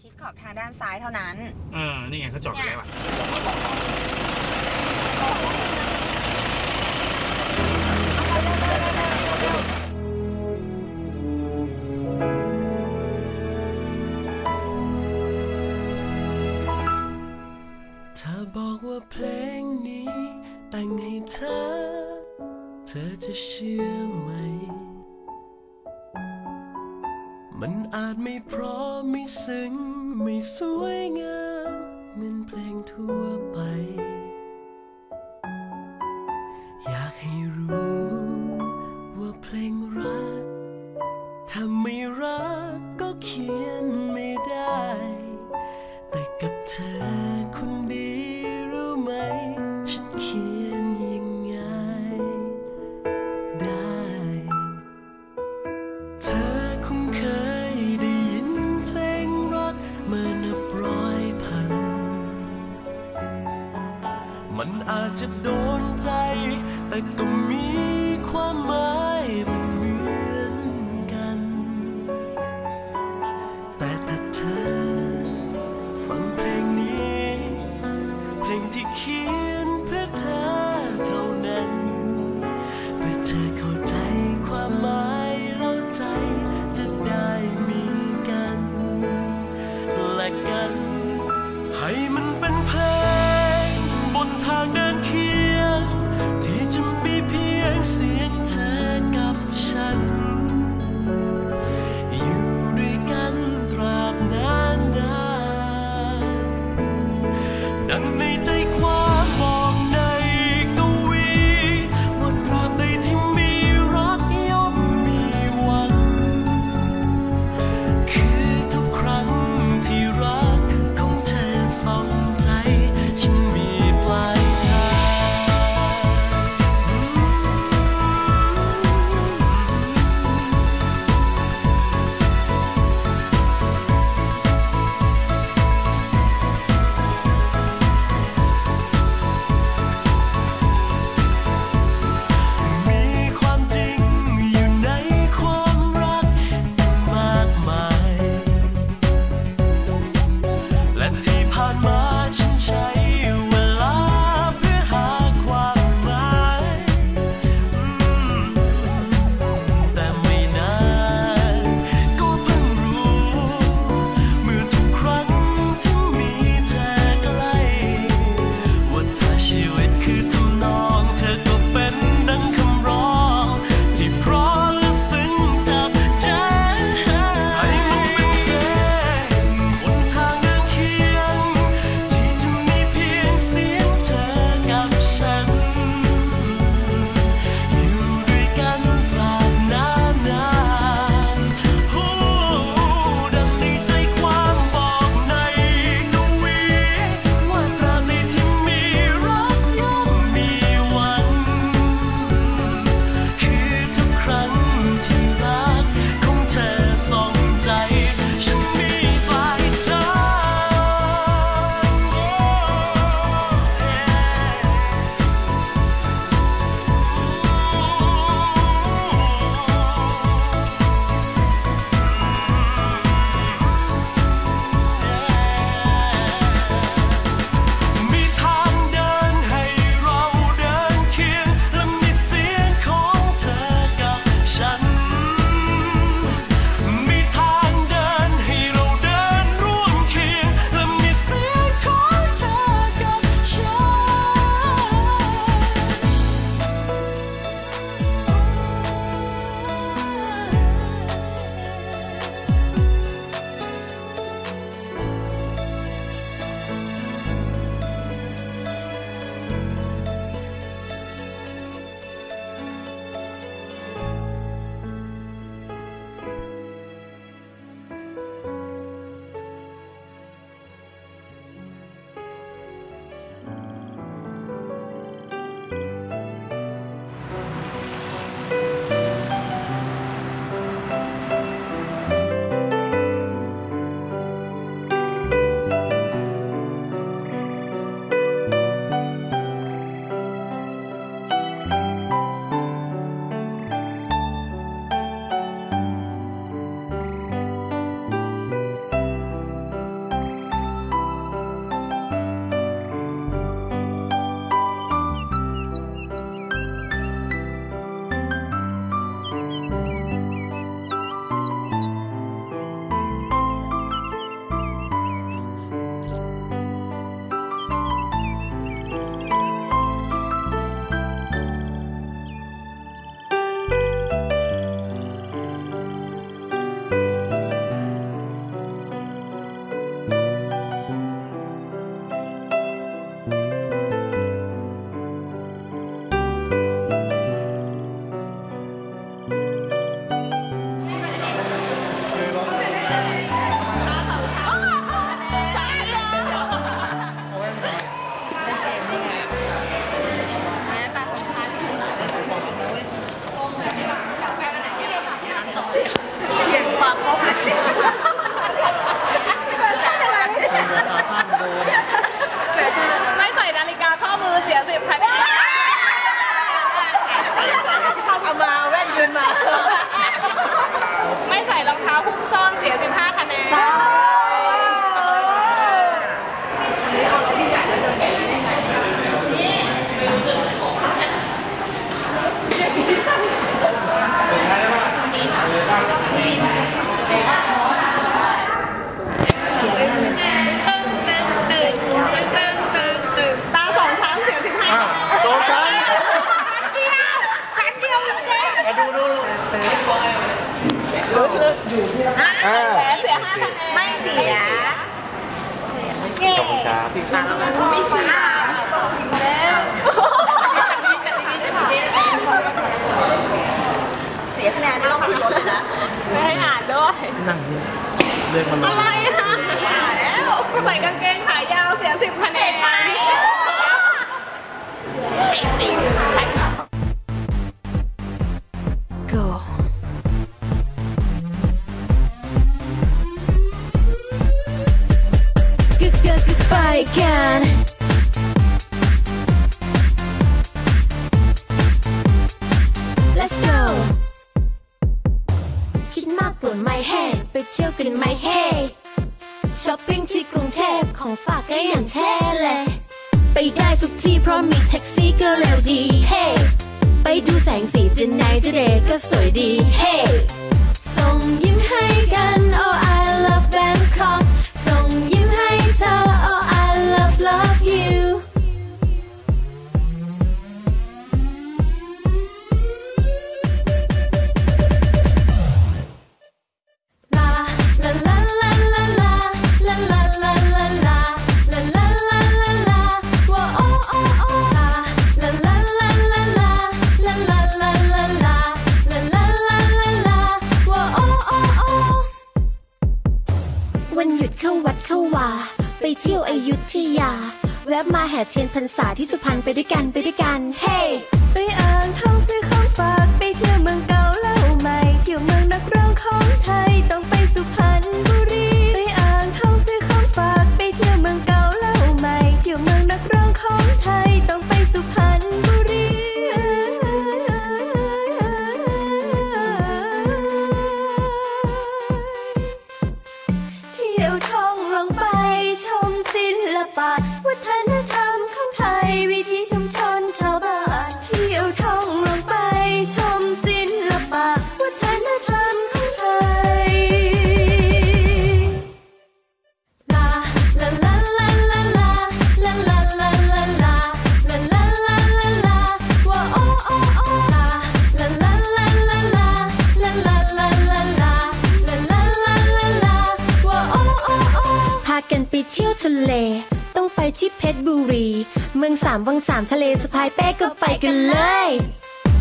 ชิดขอบทางด้านซ้ายเท่านั้นเออนี่ไงเขาจอดกันแล้วอะถ้าบอกว่าเพลงนี้ แต่งให้เธอ เธอจะเชื่อไหม มันอาจไม่เพราะไม่ซึ้งไม่สวยงามเหมือนเพลงทั่วไป มันอาจจะโดนใจ แต่ก็มีความหมายมันเหมือนกัน แต่ถ้าเธอ นา อบคุณครับไม่เสียเสียคะแนนไม่ต้องขึ้นรถเลยนะไม่ให้อ่านด้วย นั่งเลือกมันอะไรอะใส่กางเกงขายาวเสียสิบคะแนน go กึกไปกัน Let's go คิดมากปวดไม่แห้ไปเที่ยวกันไหมเฮช้อปปิ้งที่กรุงเทพของฝากก็อย่างแท้เลยไปได้ทุกที่เพราะมีแท็กซี่ก็เร็วดี เฮ้ไปดูแสงสีจะไนจะเดก็สวยดี เฮ้ส่งยิ้มให้กัน อยุธยา แวะมาแห่เทียนพรรษาที่สุพรรณไปด้วยกันไปด้วยกัน เฮ้ไปอ่างทองซื้อของฝากไปเที่ยวเมืองเก่าเล่าใหม่เที่ยวเมืองนักร้องของไทยต้องไปสุพรรณ ที่ยวทะเล ต้องไปที่เพชรบุรี เมืองสามวังสามทะเลสะพายเป้ก็ไปกันเลย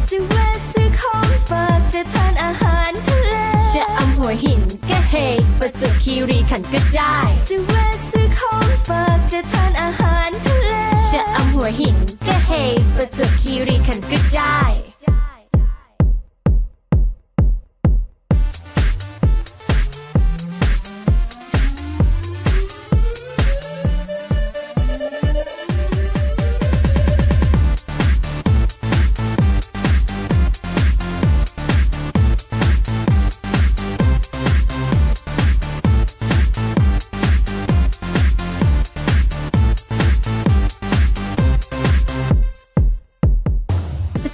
จะแวะซื้อของฝากจะทานอาหารทะเล จะอำหัวหินก็เฮประจวบคีรีขันธ์ก็ได้ จะแวะซื้อของฝากจะทานอาหารทะเล จะอำหัวหินก็เฮประจวบคีรีขันธ์ก็ได้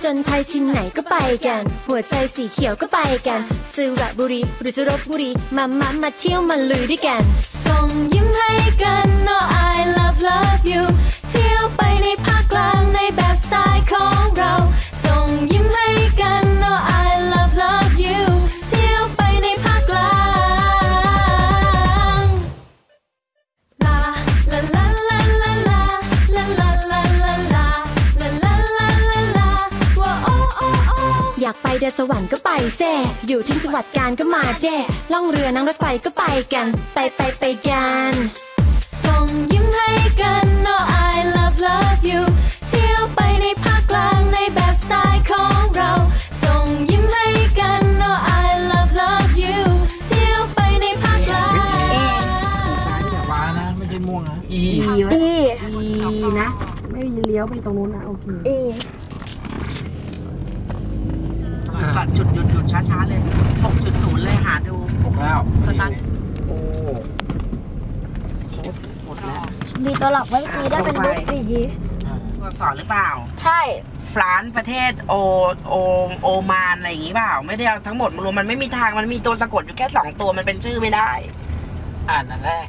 จนภัยชิ้นไหนก็ไปกัน หัวใจสีเขียวก็ไปกันสุระบุรีหรือจะรบบุรีมามามาเที่ยวมาลุยด้วยกัน ส่งยิ้มให้กัน oh I love love you เที่ยวไปในภาคกลางในแบบสไตล์ของ อยู่ที่จังหวัดกาญก็มาแด่ล่องเรือนั่งรถไฟก็ไปกัน ไปไปไปกัน ส่งยิ้มให้กัน oh I love love you เที่ยวไปในภาคกลางในแบบสไตล์ของเรา ส่งยิ้มให้กัน oh I love love you เที่ยวไปในภาคกลางว้านะไม่ใช่ม่วงนะอีนะ ไม่เลี้ยวไปตรงนู้นนะโอเค ก่อนจุดหยุดหยุดช้าๆเลย 6.0 เลยหาดูหกแล้วสตาร์ทโอ้หมดแล้วมีตัวหลักไว้ตีได้เป็นลงไปรูปสีตัวอักษรหรือเปล่า ใช่ฟรานซ์ประเทศโอโอโอมานอะไรอย่างงี้เปล่า ไม่ได้เอาทั้งหมดมารวมมันไม่มีทางมันมีตัวสะกดอยู่แค่2ตัวมันเป็นชื่อไม่ได้ อ่านอันแรก